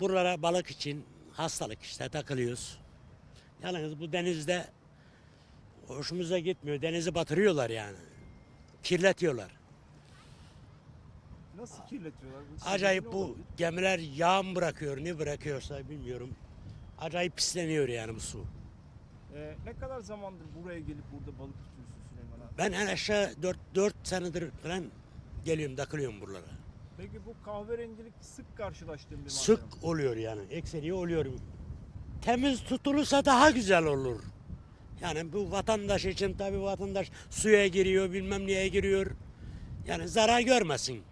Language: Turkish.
buralara balık için hastalık işte takılıyoruz. Yalnız bu denizde hoşumuza gitmiyor. Denizi batırıyorlar yani. Kirletiyorlar. Nasıl kirletiyorlar? Bu Acayip bu gemiler yağ mı bırakıyor, ne bırakıyorsa bilmiyorum. Acayip pisleniyor yani bu su. Ee, ne kadar zamandır buraya gelip burada balık tutuyorsun Süleyman abi? Ben en aşağı 4, 4 senedir falan geliyorum, takılıyorum buralara. Peki bu kahverengilik sık karşılaştığım bir manzara Sık mı? oluyor yani, ekseri oluyor. Temiz tutulursa daha güzel olur. Yani bu vatandaş için tabii vatandaş suya giriyor, bilmem neye giriyor. Yani zarar görmesin.